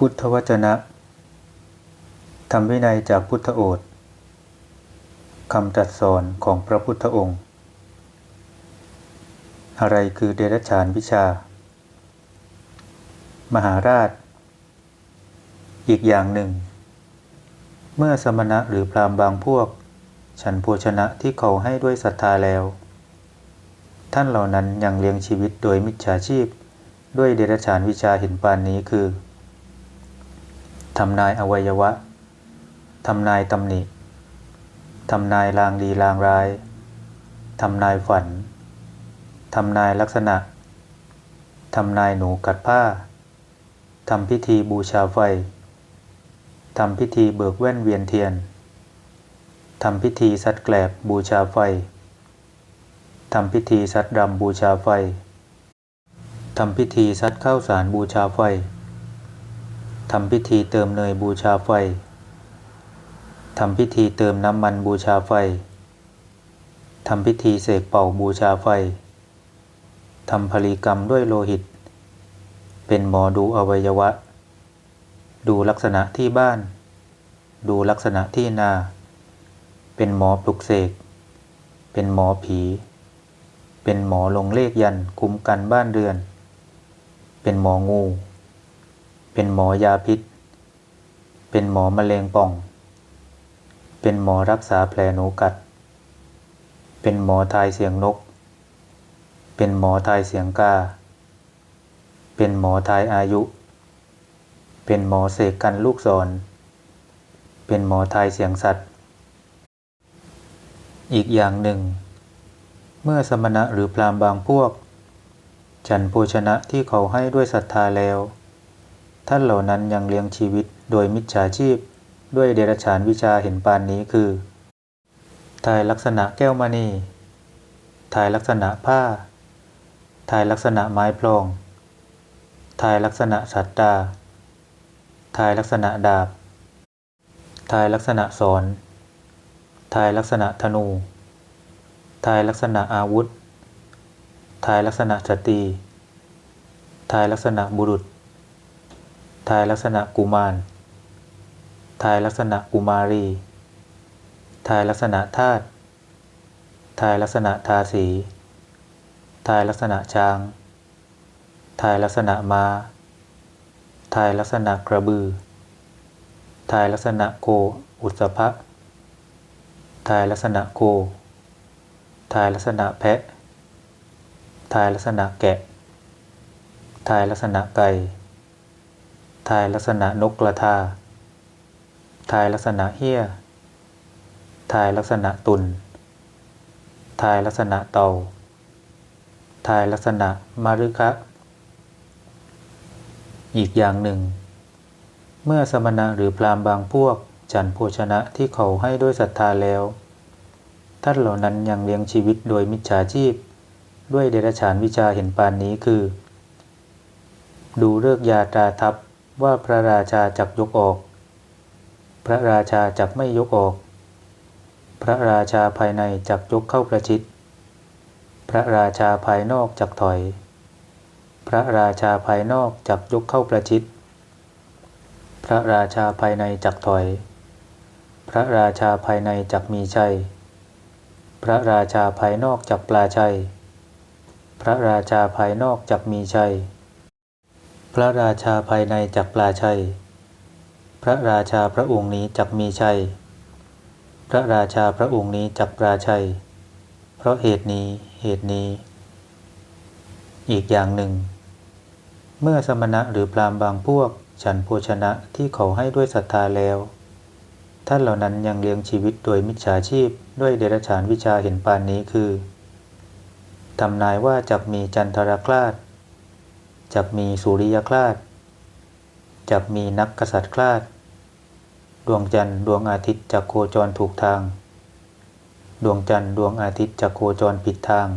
พุทธวจนะธรรมวินัยจากพุทธโอษฐ์คำตรัสสอนของพระพุทธองค์ อะไรคือเดรัจฉานวิชา มหาราช อีกอย่างหนึ่ง เมื่อสมณะหรือพราหมณ์บางพวก ฉันโภชนะที่เขาให้ด้วยศรัทธาแล้ว ท่านเหล่านั้นยังเลี้ยงชีวิตโดยมิจฉาชีพ ด้วยเดรัจฉานวิชาเห็นปานนี้คือ ทำนายอวัยวะ ทำนายตำหนิ ทำนายลางดีลางร้าย ทำนายฝัน ทำนายลักษณะ ทำนายหนูกัดผ้า ทำพิธีบูชาไฟ ทำพิธีเบิกแว่นเวียนเทียน ทำพิธีซัดแกลบบูชาไฟ ทำพิธีซัดรำบูชาไฟ ทำพิธีซัดข้าวสารบูชาไฟ ทำพิธีเติมเนยบูชาไฟ ทำพิธีเติมน้ำมันบูชาไฟ ทำพิธีเสกเป่าบูชาไฟ ทำพลีกรรมด้วยโลหิต เป็นหมอดูอวัยวะ ดูลักษณะที่บ้าน ดูลักษณะที่นา เป็นหมอปลุกเสก เป็นหมอผี เป็นหมอลงเลขยันคุ้มกันบ้านเรือน เป็นหมองู เป็นหมอยาพิษ เป็นหมอมะเร็งป่อง เป็นหมอรักษาแผลหนูกัด เป็นหมอทายเสียงนก เป็นหมอทายเสียงกา เป็นหมอทายอายุ เป็นหมอเสกกันลูกศร เป็นหมอทายเสียงสัตว์ อีกอย่างหนึ่ง เมื่อสมณะหรือพราหมณ์บางพวก ฉันโภชนะที่เขาให้ด้วยศรัทธาแล้ว ท่านเหล่านั้นยังเลี้ยงชีวิตโดยมิจฉาชีพ ด้วยเดรัจฉานวิชาเห็นปานนี้คือทายลักษณะแก้วมณีทายลักษณะผ้าทายลักษณะไม้พลองทายลักษณะสัตตาทายลักษณะดาบทายลักษณะสอนทายลักษณะธนูทายลักษณะอาวุธทายลักษณะสตรีทายลักษณะบุรุษ ทายลักษณะกุมาร ทายลักษณะกุมารี ทายลักษณะธาตุ ทายลักษณะทาสี ทายลักษณะช้าง ทายลักษณะมา้า ทายลักษณะกระบือ ทายลักษณะโคอุสภะทายลักษณะโค ทายลักษณะแพะ ทายลักษณะแกะ ทายลักษณะไก่ ทายลักษณะนกกระทา ทายลักษณะเหี้ย ทายลักษณะตุนทายลักษณะเต่าทายลักษณะมารุคะ อีกอย่างหนึ่ง เมื่อสมณะหรือพราหมณ์บางพวก ฉันโภชนะที่เขาให้ด้วยศรัทธาแล้ว ท่านเหล่านั้นยังเลี้ยงชีวิตโดยมิจฉาชีพ ด้วยเดรัจฉานวิชาเห็นปานนี้คือ ดูเลิกยาตราทับ ว่าพระราชาจักยกออก พระราชาจักไม่ยกออก พระราชาภายในจักยกเข้าประชิด พระราชาภายนอกจักถอย พระราชาภายนอกจักยกเข้าประชิด พระราชาภายในจักถอย พระราชาภายในจักมีชัย พระราชาภายนอกจักปลาชัย พระราชาภายนอกจักมีชัย พระราชาภายในจักปลาชัย พระราชาพระองค์นี้จักมีชัย พระราชาพระองค์นี้จักปลาชัย เพราะเหตุนี้เหตุนี้ อีกอย่างหนึ่ง เมื่อสมณะหรือพรามบางพวก ฉันโภชนะที่เขาให้ด้วยศรัทธาแล้ว ท่านเหล่านั้นยังเลี้ยงชีวิตโดยมิจฉาชีพด้วยเดรัจฉานวิชาเห็นปานนี้คือทำนายว่าจักมีจันทรคลาด จักมีสุริยคลาดจักมีนักกษัตริย์คลาด ดวงจันทร์ดวงอาทิตย์จักโคจรถูกทาง ดวงจันทร์ดวงอาทิตย์จักโคจรผิดทาง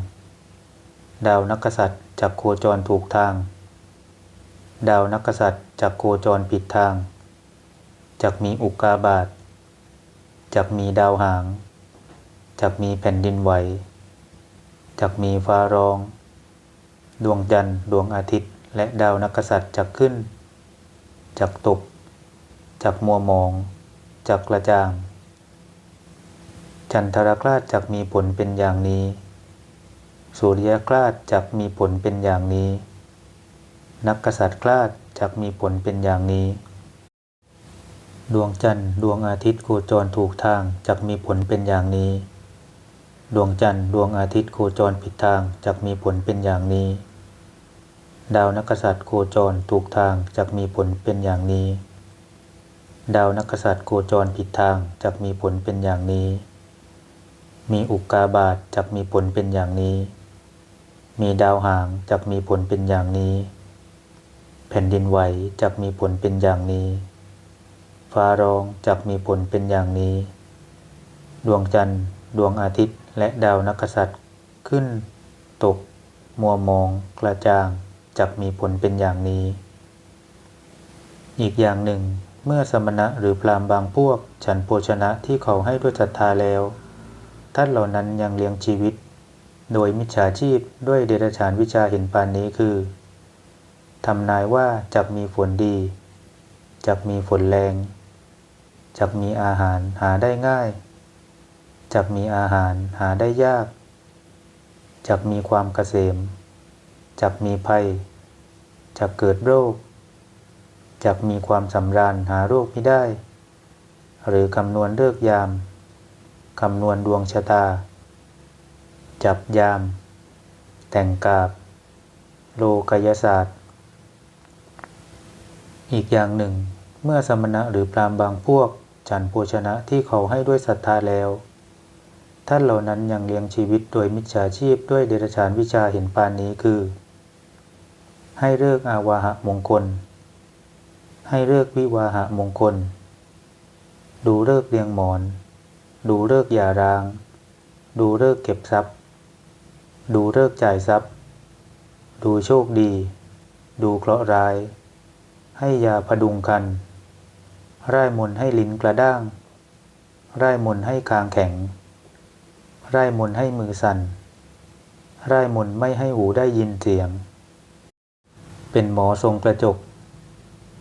ดาวนักกษัตริย์จักโคจรถูกทาง ดาวนักกษัตริย์จักโคจรผิดทาง จักมีอุกกาบาตจักมีดาวหาง จักมีแผ่นดินไหวจักมีฟ้าร้อง ดวงจันทร์ดวงอาทิตย์ และดาวนักกษัตริย์จักขึ้น จักตก จักมัวมอง จักกระจ่าง จันทรคราชจักมีผลเป็นอย่างนี้ สุริยคราชจักมีผลเป็นอย่างนี้ นักกษัตริย์คราชจักมีผลเป็นอย่างนี้ ดวงจันทร์ดวงอาทิตย์โคจรถูกทางจักมีผลเป็นอย่างนี้ ดวงจันทร์ดวงอาทิตย์โคจรผิดทางจักมีผลเป็นอย่างนี้ ดาวนักษัตริย์โคจรถูกทางจักมีผลเป็นอย่างนี้ ดาวนักษัตริย์โคจรผิดทางจักมีผลเป็นอย่างนี้ มีอุกกาบาตจักมีผลเป็นอย่างนี้ มีดาวหางจักมีผลเป็นอย่างนี้ แผ่นดินไหวจักมีผลเป็นอย่างนี้ ฟ้าร้องจักมีผลเป็นอย่างนี้ ดวงจันทร์ ดวงอาทิตย์และดาวนักกษัตริย์ขึ้น ตก มัวมอง กระจ่าง จักมีผลเป็นอย่างนี้ อีกอย่างหนึ่ง เมื่อสมณะหรือพราหมณ์บางพวก ฉันโภชนะที่เขาให้ด้วยศรัทธาแล้ว ท่านเหล่านั้นยังเลี้ยงชีวิต โดยมิจฉาชีพด้วยเดรัจฉานวิชาเห็นปานนี้คือทำนายว่าจักมีฝนดีจักมีฝนแรงจักมีอาหารหาได้ง่ายจักมีอาหารหาได้ยากจักมีความเกษม จักมีภัย จักเกิดโรค จักมีความสำราญหาโรคไม่ได้ หรือคำนวณเลิกยาม คำนวณดวงชะตา จับยาม แต่งกาบ โลกายศาสตร์ อีกอย่างหนึ่ง เมื่อสมณะหรือพรามบางพวก ฉันโภชนะที่เขาให้ด้วยศรัทธาแล้วท่านเหล่านั้นยังเลี้ยงชีวิตโดยมิจฉาชีพด้วยเดรัจฉานวิชาเห็นปานนี้คือ ให้เลิกอาวาหะมงคล ให้เลิกวิวาหะมงคล ดูเลิกเรียงหมอน ดูเลิกหย่าร้าง ดูเลิกเก็บทรัพย์ ดูเลิกจ่ายทรัพย์ ดูโชคดี ดูเคราะห์ร้าย ให้ยาพดุงคัน ร่ายมนให้ลิ้นกระด้าง ร่ายมนให้คางแข็ง ร่ายมนให้มือสั่น ร่ายมนไม่ให้หูได้ยินเสียง เป็นหมอทรงกระจก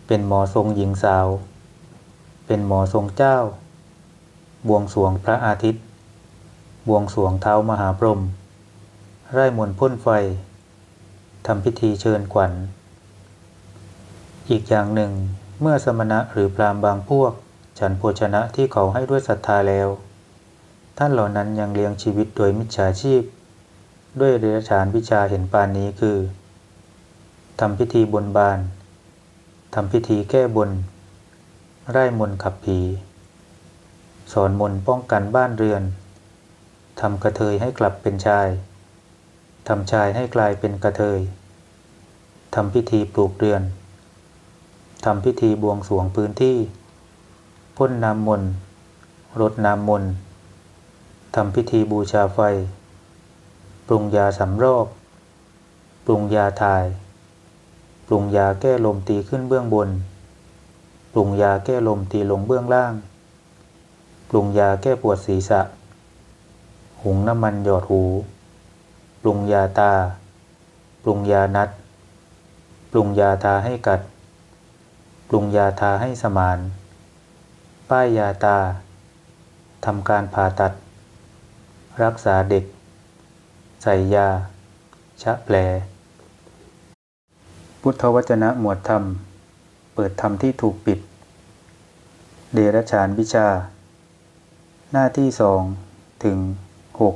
เป็นหมอทรงหญิงสาว เป็นหมอทรงเจ้า บวงสรวงพระอาทิตย์ บวงสรวงเท้ามหาพรหม ไร่มนต์พ่นไฟ ทำพิธีเชิญขวัญ อีกอย่างหนึ่ง เมื่อสมณะหรือพรามบางพวก ฉันโภชนะที่เขาให้ด้วยศรัทธาแล้ว ท่านเหล่านั้นยังเลี้ยงชีวิตโดยมิจฉาชีพ ด้วยเดรัจฉานวิชาเห็นปานนี้คือ ทำพิธีบนบาน ทำพิธีแก้บน ไร่มนขับผี สอนมนป้องกันบ้านเรือน ทำกระเทยให้กลับเป็นชาย ทำชายให้กลายเป็นกระเทย ทำพิธีปลูกเรือน ทำพิธีบวงสรวงพื้นที่ พ่นน้ำมนต์รดน้ำมนต์ทำพิธีบูชาไฟ ปรุงยาสำรอก ปรุงยาถ่าย ปรุงยาแก้ลมตีขึ้นเบื้องบน ปรุงยาแก้ลมตีลงเบื้องล่าง ปรุงยาแก้ปวดศีรษะ หุงน้ำมันหยอดหู ปรุงยาตา ปรุงยานัด ปรุงยาทาให้กัด ปรุงยาทาให้สมาน ป้ายยาตา ทำการผ่าตัด รักษาเด็ก ใส่ยา ชะแผล พุทธวจนะหมวดธรรม เปิดธรรมที่ถูกปิด เดรัจฉานวิชา หน้าที่สองถึงหก